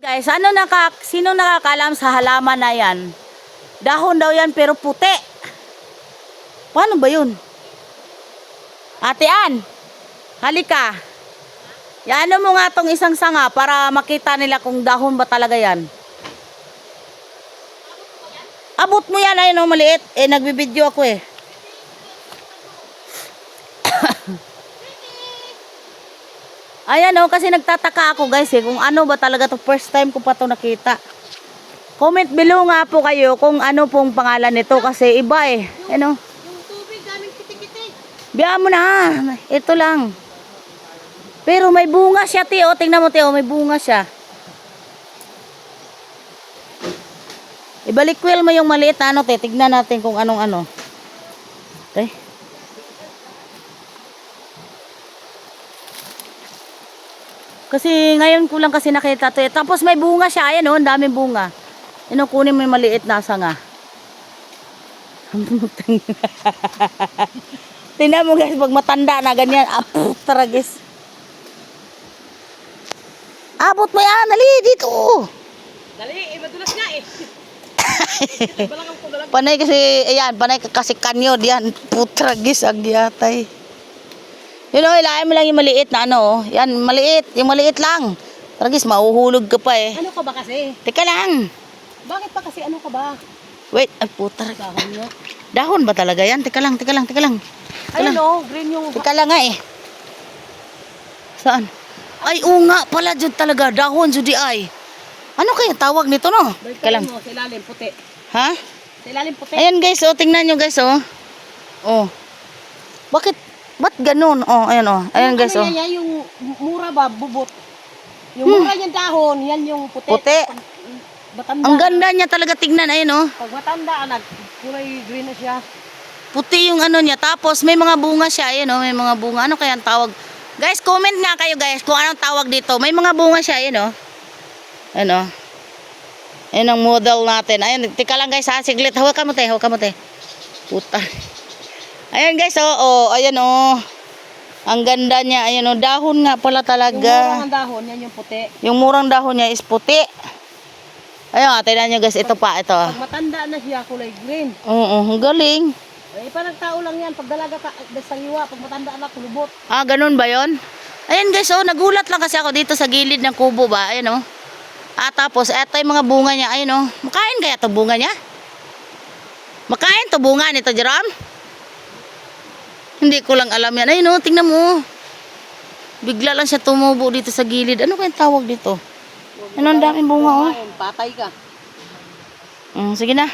Guys, ano naka, sino nakakalam sa halaman na yan? Dahon daw yan pero puti. Paano ba yun? Ate Ann, halika. Yaano mo nga tong isang sanga para makita nila kung dahon ba talaga yan. Abot mo yan, ayun o, maliit. Eh, nagbibideo ako eh. Ayan o, kasi nagtataka ako guys eh, kung ano ba talaga to first time ko pa to nakita. Comment below nga po kayo kung ano pong pangalan nito kasi iba eh. Ano? Yung tubig, daming kiti-kiti. Biya mo na, ito lang. Pero may bunga siya, Tio. Tingnan mo, Tio, may bunga siya. Ibalikwil mo yung maliit na ano, te. Tignan natin kung anong ano. Te. Kasi ngayon ko lang kasi nakita to. eh. Tapos may bunga siya. Ayan oh, ang daming bunga. Yan oh, kunin mo yung maliit na sanga. Tingnan mo guys, pag matanda na ganyan. Apo, taragis. Abot mo yan, dali, dito. Dali, eh, madulas nga eh. Panay kasi, ayan, panay ka- kasi kanyod yan. Putragis ang giyatay. Yun o, ilahin mo lang yung maliit na ano, oh. Yan, maliit, yung maliit lang. Tragis, mahuhulog ka pa eh. Ano ka ba kasi? Teka lang. Bakit pa kasi ano ka ba? Wait, ay putar. Dahon nyo. Dahon ba talaga yan? Teka lang, teka lang, teka lang. Ayun o, green yung... Teka lang nga eh. Saan? Ay, oo nga pala dyan talaga. Dahon, judi ay. Ano kaya tawag nito no? Teka lang. mo, sa ilalim, puti. Ha? Sa ilalim, puti. Ayan guys, oh, tingnan nyo guys, oh. Oh. Ganun? Oh, ayan oh. Ayan guys, ano oh. yan, yung mura ba, bubot. Yung mura yung dahon, yan yung puti. Puti. Pag- Matanda. Ang ganda niya talaga tignan, ayan oh. Pag matanda, nag kulay green na siya. Puti yung ano niya. Tapos may mga bunga siya, ayan oh. May mga bunga. Ano kaya ang tawag? Guys, comment nga kayo guys kung anong tawag dito. May mga bunga siya, ayan oh. Ayan oh. Ayan ang model natin. Ayan, tika lang guys ha, siglit. Mo te, hawakan mo te. Puta. Ayan guys, oh, oh, ayan oh. Ang ganda niya, ayan oh, dahon nga pala Yung talaga. ng dahon, yan yung puti. Yung murang dahon niya is puti. Ayun, nga, tingnan nyo guys, ito pa, ito. Pag matanda na siya, kulay green. Oo, ang galing. Eh, parang tao lang yan. Pag dalaga ka, eh, sa liwa, pag matanda na, kulubot. Ah, ganun ba yon? Ayan guys, oh, nagulat lang kasi ako dito sa gilid ng kubo ba, ayan oh. Ah, tapos, eto yung mga bunga niya, ayun oh. Makain kaya to bunga niya? Makain to bunga nito, Jerome? Hindi ko lang alam yan. Ayun oh, tingnan mo. Bigla lang siya tumubo dito sa gilid. Ano kaya tawag dito? Ano ang daming bunga oh. Patay ka. Mm, sige na.